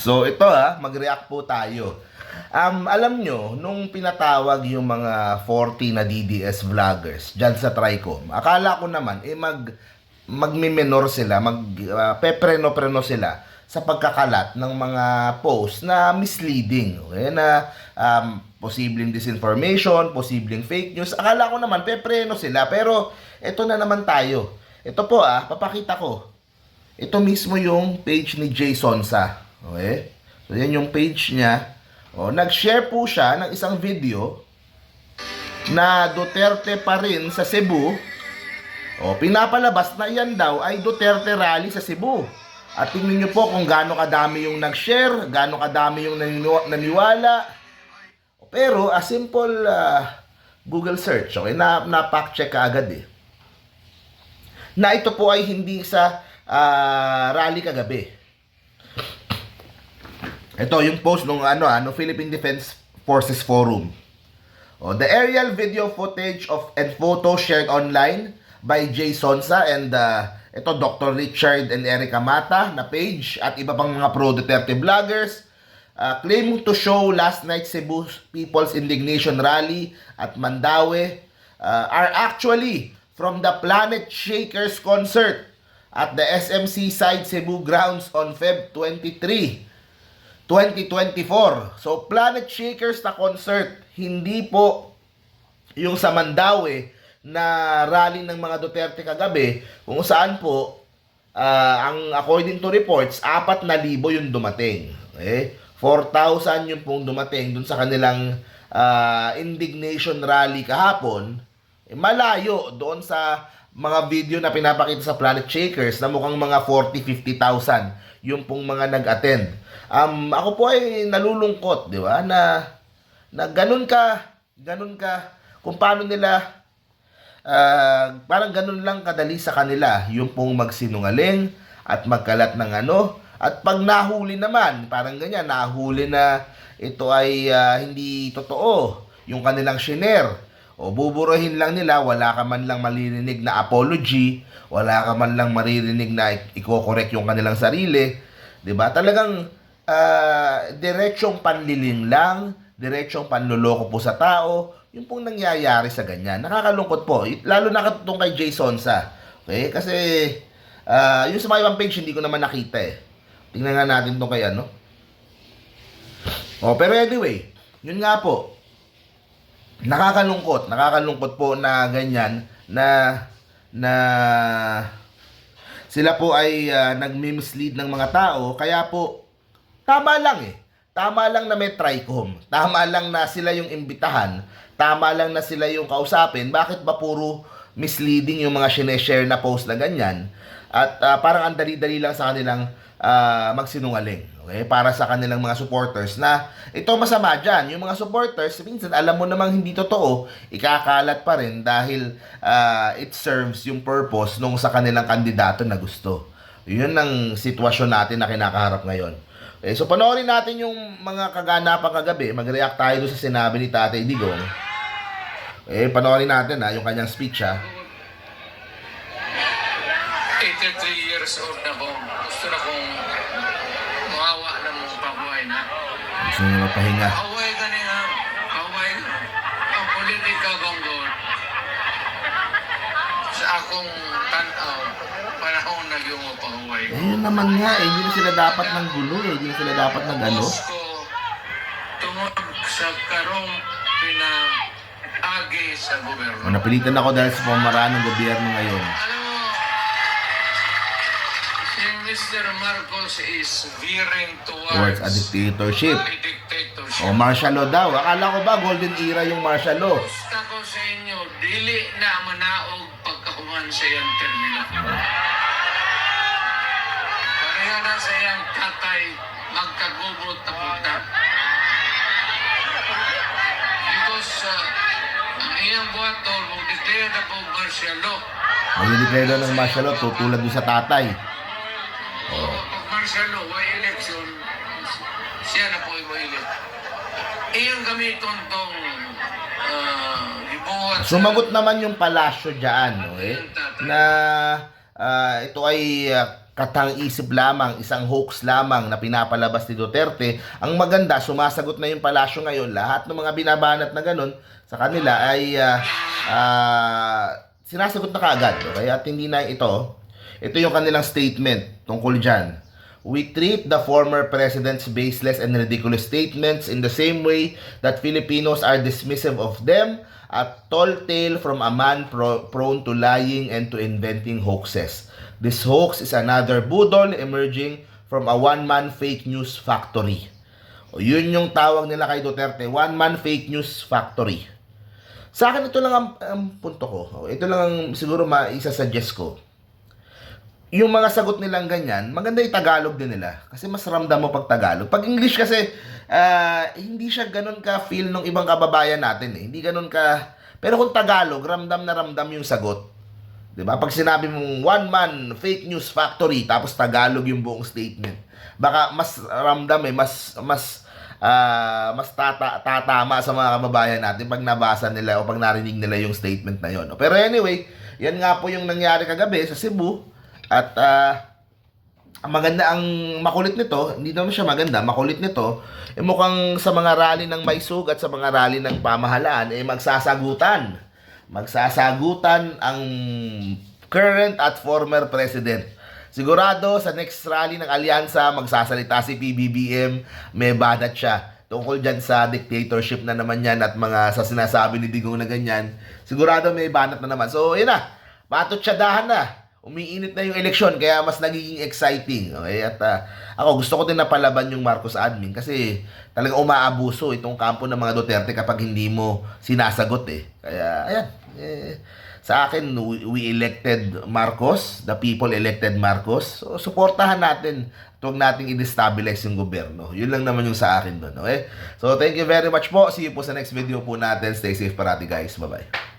So ito ah, mag-react po tayo. Um, alam nyo, nung pinatawag yung mga 40 na DDS vloggers dyan sa Tricom, akala ko naman, eh mag, magmimenor sila, mag uh, pepreno-preno sila sa pagkakalat ng mga post na misleading. Okay? Na um, posibleng disinformation, posibleng fake news. Akala ko naman, pepreno sila. Pero ito na naman tayo. Ito po ah, papakita ko. Ito mismo yung page ni Jay Sonsa. Okay? So, yan yung page niya. O, nag-share po siya ng isang video na Duterte pa rin sa Cebu. O, pinapalabas na yan daw ay Duterte rally sa Cebu. At tingnan nyo po kung gaano kadami yung nag-share, gaano kadami yung naniwala. Pero, a simple ah, Google search, okay, na, na fact check ka agad eh na ito po ay hindi sa ah, rally kagabi. Ito yung post nung ano ano Philippine Defense Forces Forum. Oh, the aerial video footage of and photo shared online by Jay Sonsa and uh, ito Dr. Richard and Erica Mata na page at iba pang mga pro Duterte vloggers uh, claim to show last night Cebu People's Indignation Rally at Mandaue uh, are actually from the Planet Shakers concert at the SMC Side Cebu grounds on Feb 23, 2024. So Planet Shakers na concert, hindi po yung sa Mandaue na rally ng mga Duterte kagabi kung saan po ah, ang according to reports, apat na libo yung dumating. Okay? 4,000 yung pong dumating dun sa kanilang ah, indignation rally kahapon. Eh, malayo doon sa mga video na pinapakita sa Planet Shakers na mukhang mga 40-50,000 yung pong mga nag-attend. Um, ako po ay nalulungkot, di ba? Na, na ganun ka, ganun ka, kung paano nila Ah, parang ganun lang kadali sa kanila, yung pong magsinungaling at magkalat ng ano. At pag nahuli naman, parang ganyan, nahuli na ito ay ah, hindi totoo, yung kanilang shiner. O buburuhin lang nila, wala ka man lang maririnig na apology, wala ka man lang maririnig na i- iko-correct yung kanilang sarili. 'Di ba Talagang ah, diretsong panliling lang, diretsong panloloko po sa tao, yung pong nangyayari sa ganyan. Nakakalungkot po. Lalo na katong kay Jay Sonsa. Okay? Kasi, ah, yung sa mga ibang page, hindi ko naman nakita eh. Tingnan nga natin tong kay ano. Oh, pero anyway, yun nga po. Nakakalungkot. Nakakalungkot po na ganyan na na sila po ay ah, nagmi-mislead ng mga tao. Kaya po, tama lang eh. Tama lang na may TRICOM. Tama lang na sila yung imbitahan. Tama lang na sila yung kausapin. Bakit ba puro misleading yung mga sineshare na post na ganyan? At ah, parang ang dali-dali lang sa kanilang ah, magsinungaling. Okay? Para sa kanilang mga supporters na ito masama dyan. Yung mga supporters, minsan alam mo namang hindi totoo, ikakalat pa rin dahil ah, it serves yung purpose nung sa kanilang kandidato na gusto. Yun ang sitwasyon natin na kinakaharap ngayon. Okay, so panoorin natin yung mga kaganapan kagabi. Mag-react tayo sa sinabi ni Tatay Digong. Eh, panoorin natin ha, yung kanyang speech ha. 83 years old na ko. Gusto na kong Gusto nyo magpahinga. Away ka niya. Away ka. Ang politika gonggol. Sa akong tanaw, panahon na yung pahuway. Eh, naman nga eh. Hindi na sila dapat ng gulo eh. Hindi na sila dapat ng ano. Ko, tungod sa karong pinaagi sa O, gobyerno. napilitan ako dahil sa pamaraan ng gobyerno ngayon. Alam Mr. Marcos is veering Towards towards, a dictatorship. a dictatorship. O, martial law daw. Akala ko ba golden era yung martial law? Gusto ko sa inyo, dili na manaog pagkahuman sa iyang termino. Pareha na sa iyang katay, magkagubot na punta. Because uh, ang iyang buhato, mag-declare na po martial law. Magdideclare daw ng martial law tutulad doon sa tatay. Law, why election, siya na po yung elect. Iyang gamiton tong uh, ibuhat sa- Sumagot naman yung palasyo dyan, okay? Na ah, ito ay ah, katang-isip lamang, isang hoax lamang na pinapalabas ni Duterte. Ang maganda, sumasagot na yung palasyo ngayon. Lahat ng mga binabanat na ganun sa kanila ay ah, ah, sinasagot na kaagad. Okay? At hindi na ito. Ito yung kanilang statement tungkol dyan. We treat the former president's baseless and ridiculous statements in the same way that Filipinos are dismissive of them, a tall tale from a man pro- prone to lying and to inventing hoaxes. This hoax is another budol emerging from a one-man fake news factory. O, yun yung tawag nila kay Duterte, one-man fake news factory. Sa akin, ito lang ang, ang punto ko. Ito lang ang siguro maisa-suggest ko yung mga sagot nilang ganyan, maganda yung Tagalog din nila. Kasi mas ramdam mo pag Tagalog. Pag English kasi, ah, hindi siya ganun ka feel ng ibang kababayan natin eh. Hindi ganun ka... Pero kung Tagalog, ramdam na ramdam yung sagot. 'Di ba? Pag sinabi mong one man fake news factory tapos Tagalog yung buong statement. Baka mas ramdam eh, mas mas ah, mas tata, tatama sa mga kababayan natin pag nabasa nila o pag narinig nila yung statement na yon. Pero anyway, yan nga po yung nangyari kagabi sa Cebu at ah, ang maganda ang makulit nito, hindi naman siya maganda, makulit nito, eh mukhang sa mga rally ng Maisug at sa mga rally ng pamahalaan, eh magsasagutan. Magsasagutan ang current at former president. Sigurado sa next rally ng alyansa, magsasalita si PBBM, may banat siya. Tungkol dyan sa dictatorship na naman yan at mga sa sinasabi ni Digong na ganyan, sigurado may banat na naman. So, yun na, matutsadahan na umiinit na yung eleksyon kaya mas nagiging exciting. Okay? At ah, ako gusto ko din napalaban yung Marcos admin kasi talagang umaabuso itong kampo ng mga Duterte kapag hindi mo sinasagot eh. Kaya ayan, eh, sa akin we, elected Marcos, the people elected Marcos. So suportahan natin at nating i-destabilize yung gobyerno. Yun lang naman yung sa akin doon. Okay? So thank you very much po. See you po sa next video po natin. Stay safe parati guys. Bye-bye.